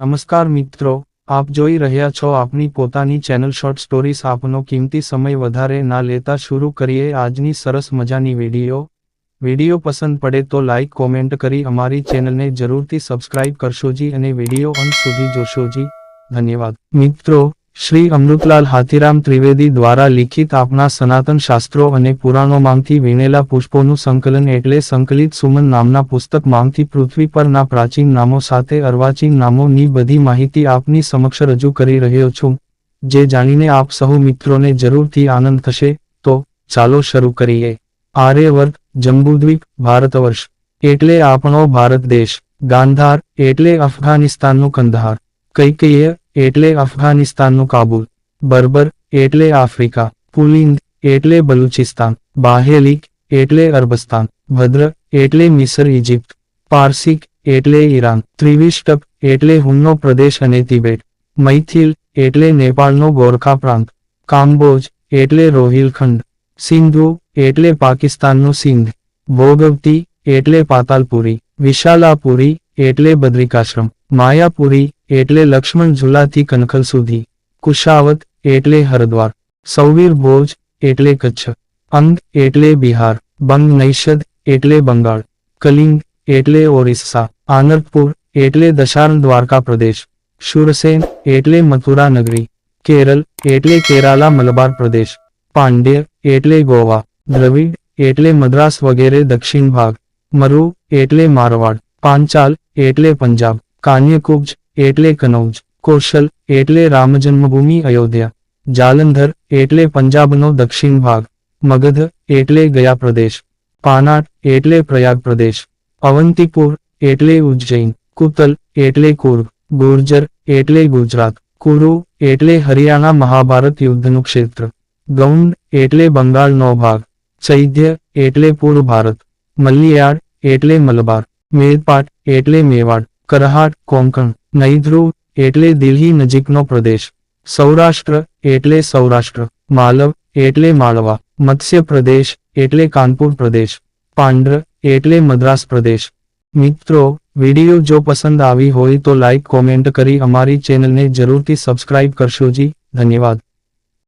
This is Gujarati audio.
નમસ્કાર મિત્રો, આપ જોઈ રહ્યા છો આપની પોતાની ચેનલ શોર્ટ સ્ટોરીઝ. આપનો કિંમતી સમય વધારે ના લેતા શરૂ કરીએ આજની સરસ મજાની વીડિયો. વીડિયો પસંદ પડે તો લાઇક કોમેન્ટ કરી અમારી ચેનલને જરૂરથી સબસ્ક્રાઇબ કરશોજી અને વીડિયો અંત સુધી જોશોજી ધન્યવાદ. મિત્રો શ્રી અમૃતલાલ હાથીરામ ત્રિવેદી દ્વારા લિખિત આપના સનાતન શાસ્ત્રો અને પુરાણોમાંથી વીણેલા પુષ્પોનું સંકલન એટલે સંકલિત સુમન નામના પુસ્તકમાંથી પૃથ્વી પરના પ્રાચીન નામો સાથે અર્વાચીન નામોની બધી માહિતી આપની સમક્ષ રજૂ કરી રહ્યો છું. જે જાણીને આપ સહુ મિત્રોને જરૂરથી આનંદ થશે, તો ચાલો શરૂ કરીએ. આર્યવર્ત, જંબુદ્વીપ, ભારતવર્ષ. એટલે આપણો ભારત દેશ. ગાંધાર, એટલે અફઘાનિસ્તાનનું કંદહાર કૈકેય એટલે અફઘાનિસ્તાનનું કાબુલ, બર્બર, એટલે આફ્રિકા, પુલિંદ, એટલે બલુચિસ્તાન, બાહેલિક, એટલે અરબસ્તાન, ભદ્ર, એટલે મિસર ઇજિપ્ત પારસિક, એટલે ઈરાન ત્રિવિષ્ટપ એટલે હુન્નો પ્રદેશ અને તિબેટ, મૈથિલ, એટલે નેપાળનો ગોરખા પ્રાંત, કામ્બોજ, એટલે રોહિલખંડ સિંધુ, એટલે પાકિસ્તાનનું સિંધ ભોગવતી એટલે પાતાલપુરી, વિશાલાપુરી, એટલે બદ્રિકાશ્રમ, માયાપુરી એટલે લક્ષ્મણ ઝુલાથી કનખલ સુધી કુશાવત એટલે હરદ્વાર સૌવીર ભોજ એટલે કચ્છ અંગ એટલે બિહાર બંગ નૈષદ એટલે બંગાળ કલિંગ એટલે ઓરિસ્સા આનંદપુર એટલે દશાર્ણ દ્વારકા પ્રદેશ શુરસેન એટલે મથુરા નગરી કેરળ એટલે કેરાલા મલબાર પ્રદેશ પાંડ્ય એટલે ગોવા દ્રવિડ એટલે મદ્રાસ વગેરે દક્ષિણ ભાગ મરુ એટલે મારવાડ પાંચાલ એટલે પંજાબ કાન્યકુબ્જ એટલે કનૌજ કૌશલ એટલે રામજન્મભૂમિ અયોધ્યા જાલંધર એટલે પંજાબનો દક્ષિણ ભાગ મગધ એટલે ગયા પ્રદેશ પાનાટ એટલે પ્રયાગ પ્રદેશ અવંતીપુર એટલે ઉજ્જૈન કુતલ એટલે કુર્ગ ગુર્જર એટલે ગુજરાત કુરુ એટલે હરિયાણા મહાભારત યુદ્ધનું ક્ષેત્ર ગૌંડ એટલે બંગાળનો ભાગ ચૈધ્ય એટલે પૂર્વ ભારત મલ્લિયાળ એટલે મલબાર મેદપાટ એટલે મેવાડ કરહાટ કોંકણ નૈધ્રુવ એટલે દિલ્હી નજીકનો પ્રદેશ. સૌરાષ્ટ્ર એટલે સૌરાષ્ટ્ર. માલવ એટલે માળવા. મત્સ્ય પ્રદેશ એટલે કાનપુર પ્રદેશ. પાંડ્ર એટલે મદ્રાસ પ્રદેશ. મિત્રો, વીડિયો જો પસંદ આવી હોય તો લાઇક કોમેન્ટ કરી અમારી ચેનલને જરૂરથી સબસ્ક્રાઇબ કરશોજી ધન્યવાદ.